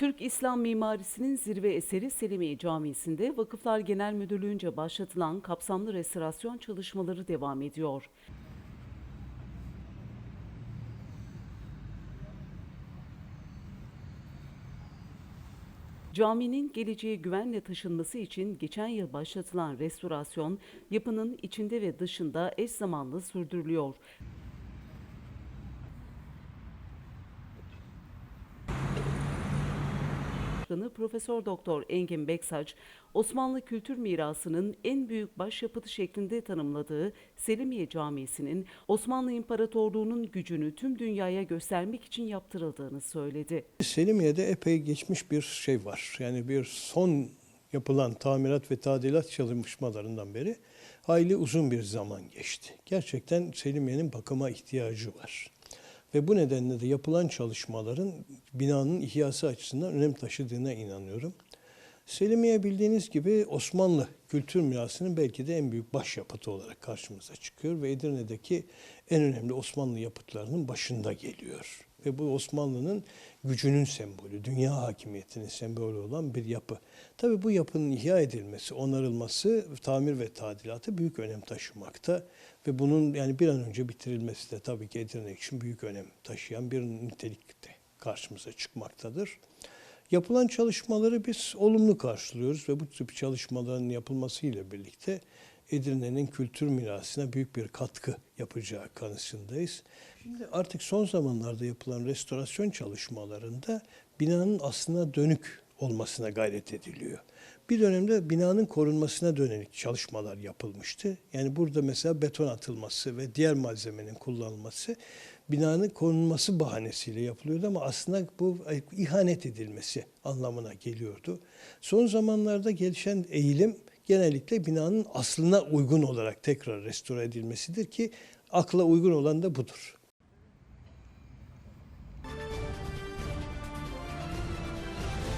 Türk İslam mimarisinin zirve eseri Selimiye Camisi'nde Vakıflar Genel Müdürlüğü'nce başlatılan kapsamlı restorasyon çalışmaları devam ediyor. Caminin geleceğe güvenle taşınması için geçen yıl başlatılan restorasyon yapının içinde ve dışında eş zamanlı sürdürülüyor. Başkanı Profesör Doktor Engin Beksaç, Osmanlı kültür mirasının en büyük başyapıtı şeklinde tanımladığı Selimiye Camisi'nin Osmanlı İmparatorluğu'nun gücünü tüm dünyaya göstermek için yaptırıldığını söyledi. Selimiye'de epey geçmiş bir şey var. Yani bir son yapılan tamirat ve tadilat çalışmalarından beri hayli uzun bir zaman geçti. Gerçekten Selimiye'nin bakıma ihtiyacı var. Ve bu nedenle de yapılan çalışmaların binanın ihyası açısından önem taşıdığına inanıyorum. Selimiye bildiğiniz gibi Osmanlı kültür mirasının belki de en büyük başyapıtı olarak karşımıza çıkıyor ve Edirne'deki en önemli Osmanlı yapıtlarının başında geliyor. Ve bu Osmanlı'nın gücünün sembolü, dünya hakimiyetinin sembolü olan bir yapı. Tabii bu yapının ihya edilmesi, onarılması, tamir ve tadilatı büyük önem taşımakta. Ve bunun yani bir an önce bitirilmesi de tabii ki Edirne için büyük önem taşıyan bir nitelikte karşımıza çıkmaktadır. Yapılan çalışmaları biz olumlu karşılıyoruz ve bu tip çalışmaların yapılmasıyla birlikte Edirne'nin kültür mirasına büyük bir katkı yapacağı kanısındayız. Şimdi artık son zamanlarda yapılan restorasyon çalışmalarında binanın aslına dönük olmasına gayret ediliyor. Bir dönemde binanın korunmasına dönelik çalışmalar yapılmıştı. Yani burada mesela beton atılması ve diğer malzemenin kullanılması binanın korunması bahanesiyle yapılıyordu ama aslında bu ihanet edilmesi anlamına geliyordu. Son zamanlarda gelişen eğilim genellikle binanın aslına uygun olarak tekrar restore edilmesidir ki akla uygun olan da budur.